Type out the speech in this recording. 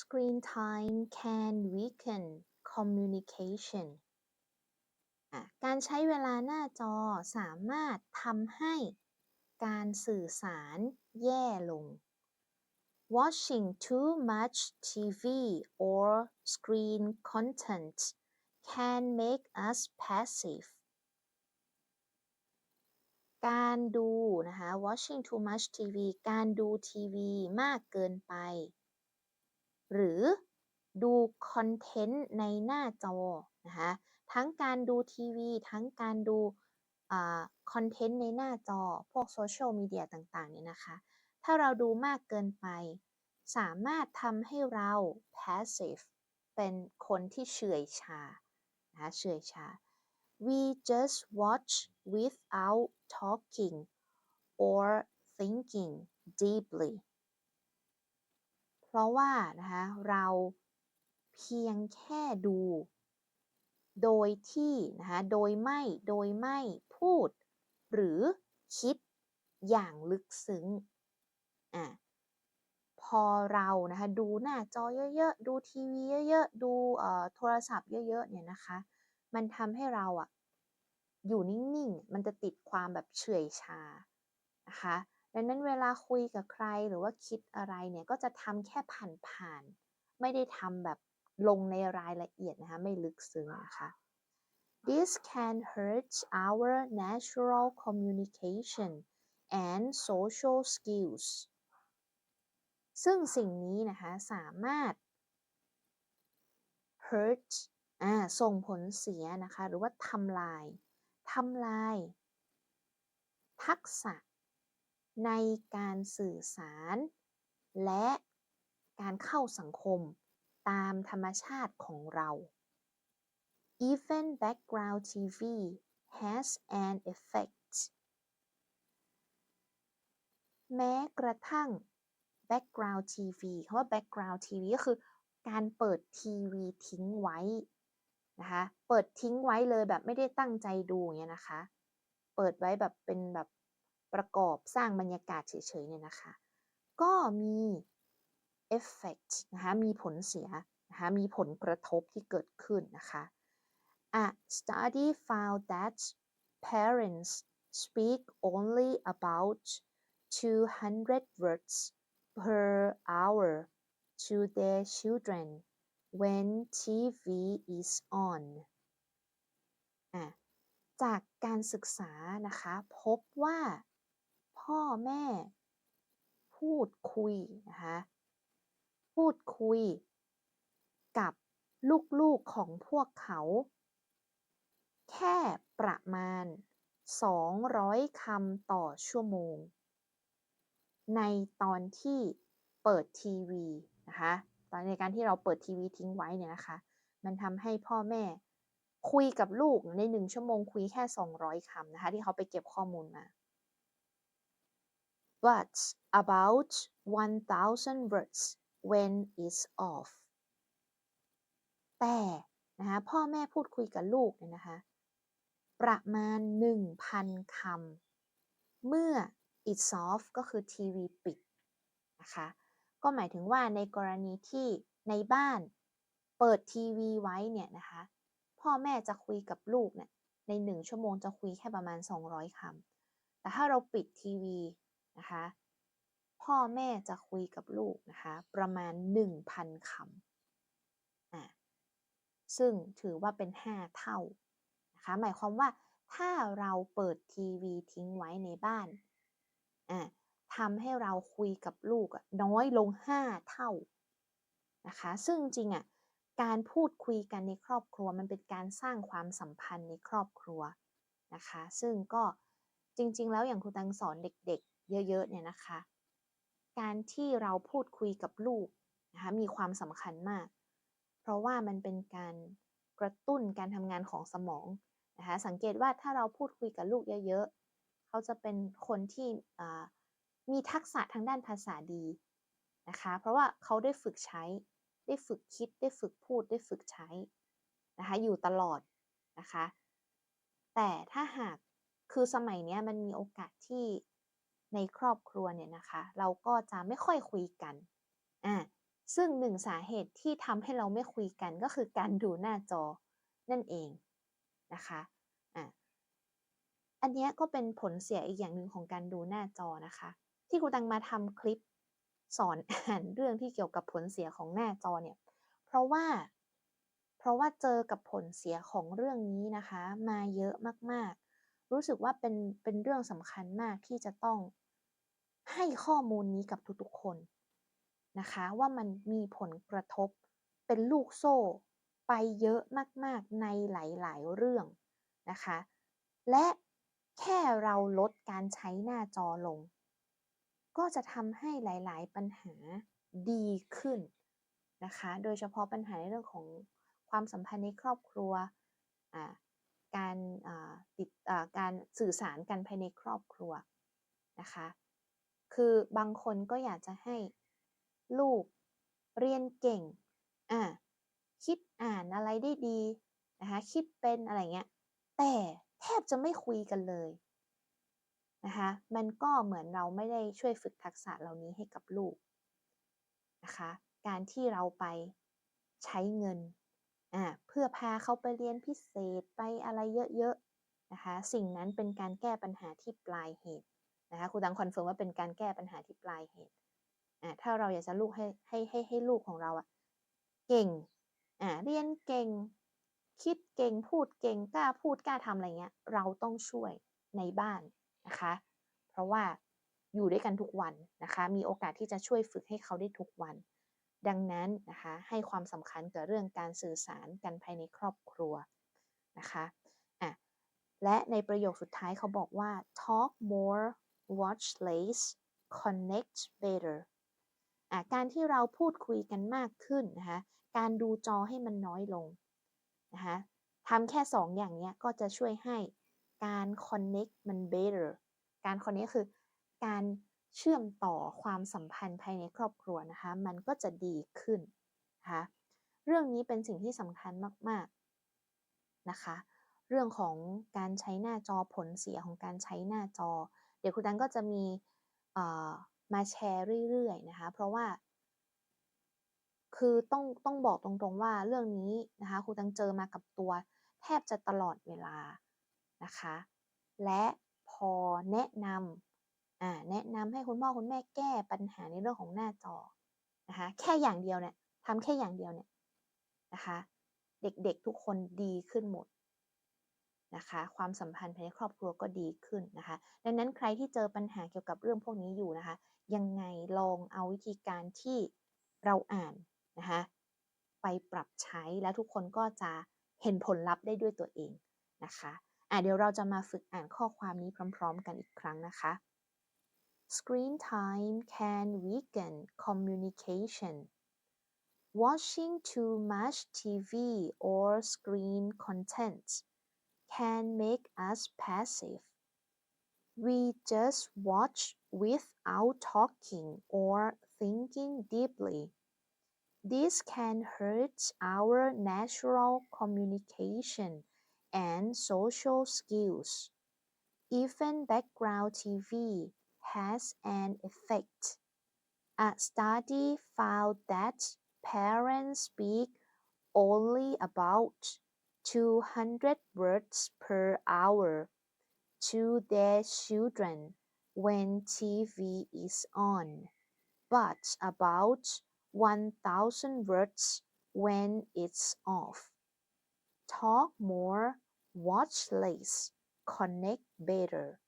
screen time can weaken communication การใช้เวลาหน้าจอสามารถทำให้การสื่อสารแย่ลง Watching too much TV or screen content can make us passive การดูนะคะ watching too much TV การดูทีวีมากเกินไป หรือดูคอนเทนต์ในหน้าจอนะคะทั้งการดูทีวี ทั้งการดูคอนเทนต์ในหน้าจอ พวกโซเชียลมีเดียต่างๆเนี่ยนะคะ ถ้าเราดูมากเกินไป สามารถทำให้เรา passive เป็นคนที่เฉื่อยชานะเฉื่อยชา we just watch without talking or thinking deeply เพราะว่านะคะเราเพียงแค่ดู โดยที่นะคะโดยไม่โดยไม่พูด หรือคิดอย่างลึกซึ้งอะพอเรานะคะดูหน้าจอเยอะๆ ดูทีวีเยอะๆ ดูโทรศัพท์เยอะๆ เนี่ยนะคะ มันทำให้เราอะอยู่นิ่งๆ มันจะติดความแบบเฉื่อยชานะคะ ดังนั้นเวลาคุยกับใครหรือว่าคิดอะไรเนี่ยก็จะทำแค่ผ่านๆ ไม่ได้ทำแบบลงในรายละเอียดนะคะ ไม่ลึกซึ้งนะคะ This can hurt our natural communication and social skills ซึ่งสิ่งนี้นะคะสามารถ hurt อ่าส่งผลเสียนะคะ หรือว่าทำลายทำลาย ทักษะ ในการสื่อสาร และการเข้าสังคมตามธรรมชาติของเรา Even background TV has an effect แม้กระทั่ง background TV คำว่า background TV ก็คือการเปิดทีวีทิ้งไว้นะคะ เปิดทิ้งไว้เลยแบบไม่ได้ตั้งใจดูอย่างเงี้ยนะคะ เปิดไว้แบบเป็นแบบ ประกอบสร้างบรรยากาศเฉยๆเนี่ยนะคะ ก็มีเอฟเฟกต์นะคะ มีผลเสียนะคะ มีผลกระทบที่เกิดขึ้นนะคะ A study found that parents speak only about 200 words per hour to their children when TV is on อะจากการศึกษานะคะ พบว่า พ่อแม่ พูดคุยนะคะพูดคุย กับลูกๆของพวกเขา แค่ประมาณ 200คำต่อชั่วโมง ในตอนที่เปิดทีวีนะคะตอนในการที่เราเปิดทีวีทิ้งไว้เนี่ยนะคะ มันทำให้พ่อแม่คุยกับลูกในหนึ่งชั่วโมงคุยแค่ 200คำนะคะ ที่เขาไปเก็บข้อมูลมา but about 1,000 words when it's off แต่นะคะพ่อแม่พูดคุยกับลูกเนี่ยนะคะประมาณ 1,000 คำเมื่อ it's off ก็คือทีวีปิดนะคะก็หมายถึงว่าในกรณีที่ในบ้านเปิดทีวีไว้เนี่ยนะคะพ่อแม่จะคุยกับลูกเนี่ยในหนึ่งชั่วโมงจะคุยแค่ประมาณ 200 คำแต่ถ้าเราปิดทีวี นะคะ พ่อแม่จะคุยกับลูกนะคะ ประมาณ 1,000คำอ่าซึ่งถือว่าเป็น 5 เท่านะคะ หมายความว่าถ้าเราเปิดทีวีทิ้งไว้ในบ้านอ่าทำให้เราคุยกับลูกน้อยลง 5 เท่านะคะ ซึ่งจริงอะการพูดคุยกันในครอบครัวมันเป็นการสร้างความสัมพันธ์ในครอบครัวนะคะ ซึ่งก็จริงๆ แล้วอย่างครูตังสอนเด็ก เยอะๆเนี่ยนะคะ การที่เราพูดคุยกับลูกนะคะมีความสำคัญมาก เพราะว่ามันเป็นการกระตุ้นการทำงานของสมองนะคะสังเกตว่าถ้าเราพูดคุยกับลูกเยอะๆ เขาจะเป็นคนที่มีทักษะทางด้านภาษาดีนะคะ เพราะว่าเขาได้ฝึกใช้ ได้ฝึกคิด ได้ฝึกพูด ได้ฝึกใช้นะคะอยู่ตลอดนะคะ แต่ถ้าหากคือสมัยนี้มันมีโอกาสที่ ในครอบครัวเนี่ยนะคะ เราก็จะไม่ค่อยคุยกันอ่าซึ่งหนึ่งสาเหตุที่ทำให้เราไม่คุยกันก็คือการดูหน้าจอนั่นเองนะคะอะอันนี้ก็เป็นผลเสียอีกอย่างหนึ่งของการดูหน้าจอนะคะ ที่ครูตังมาทำคลิปสอนอ่านเรื่องที่เกี่ยวกับผลเสียของหน้าจอเนี่ย เพราะว่า เพราะว่าเจอกับผลเสียของเรื่องนี้นะคะ มาเยอะมากๆ รู้สึกว่าเป็นเป็นเรื่องสำคัญมากที่จะต้อง ให้ข้อมูลนี้กับทุกๆคนนะคะ ว่ามันมีผลกระทบเป็นลูกโซ่ไปเยอะมากๆในหลายๆเรื่องนะคะ และแค่เราลดการใช้หน้าจอลง ก็จะทำให้หลายๆปัญหาดีขึ้นนะคะ โดยเฉพาะปัญหาในเรื่องของความสัมพันธ์ในครอบครัว การติดการสื่อสารกันภายในครอบครัวนะคะ คือบางคนก็อยากจะให้ลูกเรียนเก่ง อ่า คิดอ่านอะไรได้ดีนะคะ คิดเป็นอะไรเงี้ย แต่แทบจะไม่คุยกันเลยนะคะ มันก็เหมือนเราไม่ได้ช่วยฝึกทักษะเหล่านี้ให้กับลูกนะคะ การที่เราไปใช้เงิน อ่า เพื่อพาเขาไปเรียนพิเศษไปอะไรเยอะๆนะคะ สิ่งนั้นเป็นการแก้ปัญหาที่ปลายเหตุ นะคะครูตังคอนเฟิร์มว่าเป็นการแก้ปัญหาที่ปลายเหตุอ่าถ้าเราอยากจะลูกให้ให้ให้ให้ลูกของเราอะเก่งอ่าเรียนเก่ง คิดเก่งพูดเก่งกล้าพูดกล้าทำอะไรเงี้ย เราต้องช่วยในบ้านนะคะ เพราะว่าอยู่ด้วยกันทุกวันนะคะ มีโอกาสที่จะช่วยฝึกให้เขาได้ทุกวัน ดังนั้นนะคะ ให้ความสำคัญกับเรื่องการสื่อสารกันภายในครอบครัวนะคะอะและในประโยคสุดท้ายเขาบอกว่า talk more watch less connect better การที่เราพูดคุยกันมากขึ้นนะคะ การดูจอให้มันน้อยลงนะคะทำแค่ 2 อย่างนี้ก็จะช่วยให้การ connect มัน better การ connect คือการเชื่อมต่อความสัมพันธ์ภายในครอบครัวนะคะ มันก็จะดีขึ้นนะคะเรื่องนี้เป็นสิ่งที่สำคัญมาก ๆ นะคะ เรื่องของการใช้หน้าจอผลเสียของการใช้หน้าจอ ดี๋ยวคุณตันก็จะมีมาแชร์เรื่อยๆนะคะเพราะว่า คือต้องต้องบอกตรงๆว่าเรื่องนี้นะคะครูตังเจอมากับตัวแทบจะตลอดเวลานะคะ และพอแนะนำอ่าแนะนำให้คุณพ่อคุณแม่แก้ปัญหาในเรื่องของหน้าจอนะคะแค่อย่างเดียวเนี่ยทำแค่อย่างเดียวเนี่ยนะคะ เด็กๆทุกคนดีขึ้นหมด นะคะ ความสัมพันธ์ภายในครอบครัวก็ดีขึ้นนะคะ ดังนั้นใครที่เจอปัญหาเกี่ยวกับเรื่องพวกนี้อยู่นะคะ ยังไงลองเอาวิธีการที่เราอ่านนะคะไปปรับใช้แล้วทุกคนก็จะเห็นผลลัพธ์ได้ด้วยตัวเองนะคะอะเดี๋ยวเราจะมาฝึกอ่านข้อความนี้พร้อม ๆ กันอีกครั้งนะคะ Screen time can weaken communication. Watching too much TV or screen content can make us passive. We just watch without talking or thinking deeply. This can hurt our natural communication and social skills. Even background TV has an effect. A study found that parents speak only about 200 words per hour to their children when TV is on, but about 1000 words when it's off. Talk more, watch less, connect better.